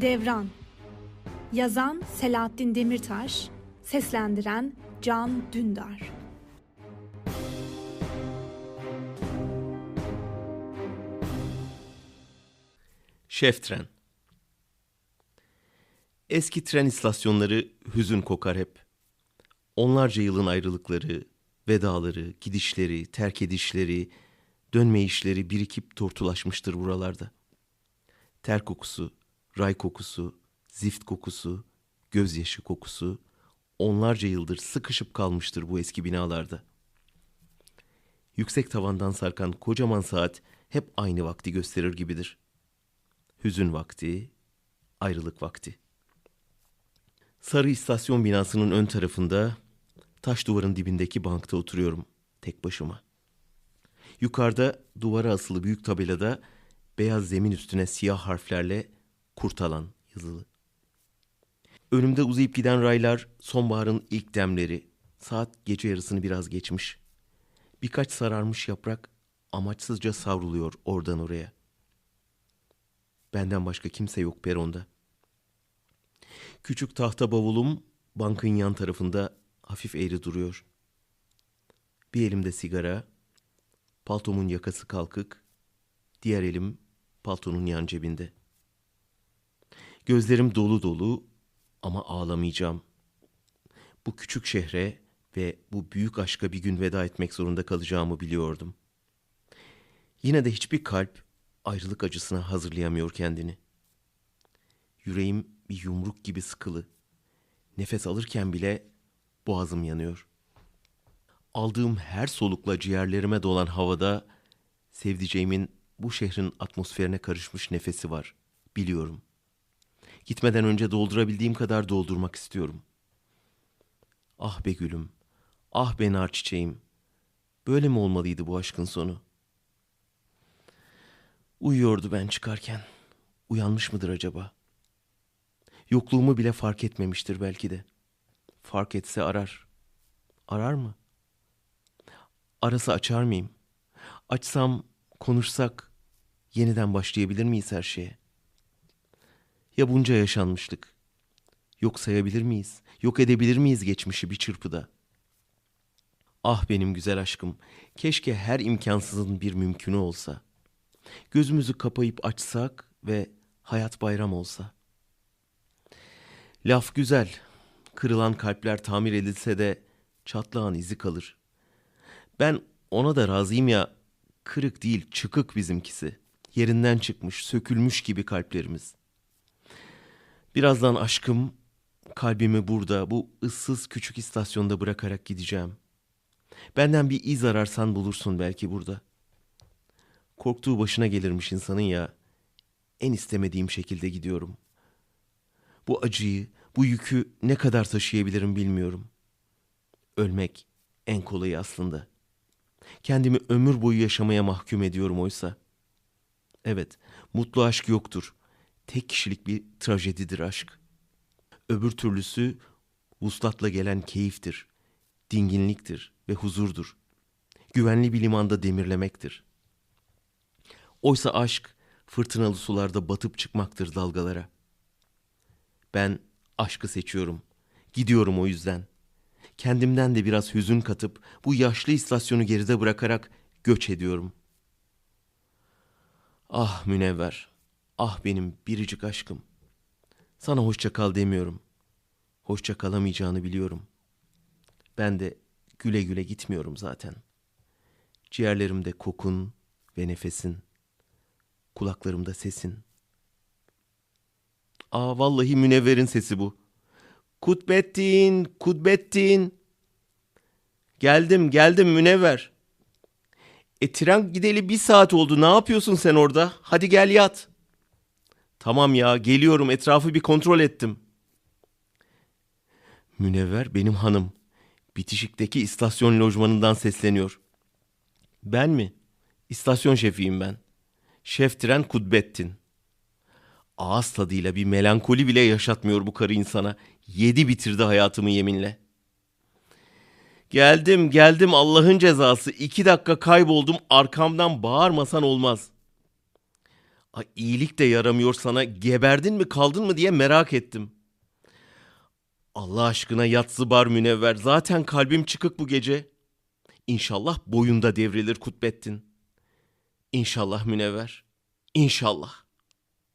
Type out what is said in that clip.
Devran Yazan Selahattin Demirtaş Seslendiren Can Dündar Şef tren. Eski tren istasyonları hüzün kokar hep. Onlarca yılın ayrılıkları, vedaları, gidişleri, terk edişleri, dönme işleri birikip tortulaşmıştır buralarda. Ter kokusu, ray kokusu, zift kokusu, gözyaşı kokusu onlarca yıldır sıkışıp kalmıştır bu eski binalarda. Yüksek tavandan sarkan kocaman saat hep aynı vakti gösterir gibidir. Hüzün vakti, ayrılık vakti. Sarı istasyon binasının ön tarafında taş duvarın dibindeki bankta oturuyorum tek başıma. Yukarıda duvara asılı büyük tabelada beyaz zemin üstüne siyah harflerle kurtalan yazılı. Önümde uzayıp giden raylar sonbaharın ilk demleri. Saat gece yarısını biraz geçmiş. Birkaç sararmış yaprak amaçsızca savruluyor oradan oraya. Benden başka kimse yok peronda. Küçük tahta bavulum bankın yan tarafında hafif eğri duruyor. Bir elimde sigara, paltomun yakası kalkık, diğer elim paltonun yan cebinde. Gözlerim dolu dolu ama ağlamayacağım. Bu küçük şehre ve bu büyük aşka bir gün veda etmek zorunda kalacağımı biliyordum. Yine de hiçbir kalp ayrılık acısına hazırlayamıyor kendini. Yüreğim bir yumruk gibi sıkılı. Nefes alırken bile boğazım yanıyor. Aldığım her solukla ciğerlerime dolan havada sevdiceğimin bu şehrin atmosferine karışmış nefesi var. Biliyorum. Gitmeden önce doldurabildiğim kadar doldurmak istiyorum. Ah be gülüm, ah be nar çiçeğim. Böyle mi olmalıydı bu aşkın sonu? Uyuyordu ben çıkarken. Uyanmış mıdır acaba? Yokluğumu bile fark etmemiştir belki de. Fark etse arar. Arar mı? Arası açar mıyım? Açsam, konuşsak yeniden başlayabilir miyiz her şeye? Ya bunca yaşanmışlık? Yok sayabilir miyiz? Yok edebilir miyiz geçmişi bir çırpıda? Ah benim güzel aşkım, keşke her imkansızın bir mümkünü olsa. Gözümüzü kapayıp açsak ve hayat bayram olsa. Laf güzel, kırılan kalpler tamir edilse de çatlağın izi kalır. Ben ona da razıyım ya, kırık değil çıkık bizimkisi. Yerinden çıkmış, sökülmüş gibi kalplerimiz. Birazdan aşkım kalbimi burada bu ıssız küçük istasyonda bırakarak gideceğim. Benden bir iz ararsan bulursun belki burada. Korktuğu başına gelirmiş insanın ya. En istemediğim şekilde gidiyorum. Bu acıyı, bu yükü ne kadar taşıyabilirim bilmiyorum. Ölmek en kolayı aslında. Kendimi ömür boyu yaşamaya mahkum ediyorum oysa. Evet, mutlu aşk yoktur tek kişilik bir trajedidir aşk. Öbür türlüsü vuslatla gelen keyiftir, dinginliktir ve huzurdur. Güvenli bir limanda demirlemektir. Oysa aşk fırtınalı sularda batıp çıkmaktır dalgalara. Ben aşkı seçiyorum. Gidiyorum o yüzden. Kendimden de biraz hüzün katıp bu yaşlı istasyonu geride bırakarak göç ediyorum. Ah münevver, Ah benim biricik aşkım. Sana hoşça kal demiyorum. Hoşça kalamayacağını biliyorum. Ben de güle güle gitmiyorum zaten. Ciğerlerimde kokun ve nefesin. Kulaklarımda sesin. Aa vallahi Münevver'in sesi bu. Kutbettin, Kutbettin. Geldim, geldim Münevver. E tren gideli bir saat oldu. Ne yapıyorsun sen orada? Hadi gel yat.'' Tamam ya geliyorum etrafı bir kontrol ettim. Münevver benim hanım. Bitişikteki istasyon lojmanından sesleniyor. Ben mi? İstasyon şefiyim ben. Şef tren Kudbettin. Ağız tadıyla bir melankoli bile yaşatmıyor bu karı insana. Yedi bitirdi hayatımı yeminle. Geldim geldim Allah'ın cezası. İki dakika kayboldum arkamdan bağırmasan olmaz. Ha, iyilik de yaramıyor sana. Geberdin mi kaldın mı diye merak ettim. Allah aşkına yatsı bar münevver. Zaten kalbim çıkık bu gece. İnşallah boyunda devrilir Kutbettin. İnşallah münevver. İnşallah.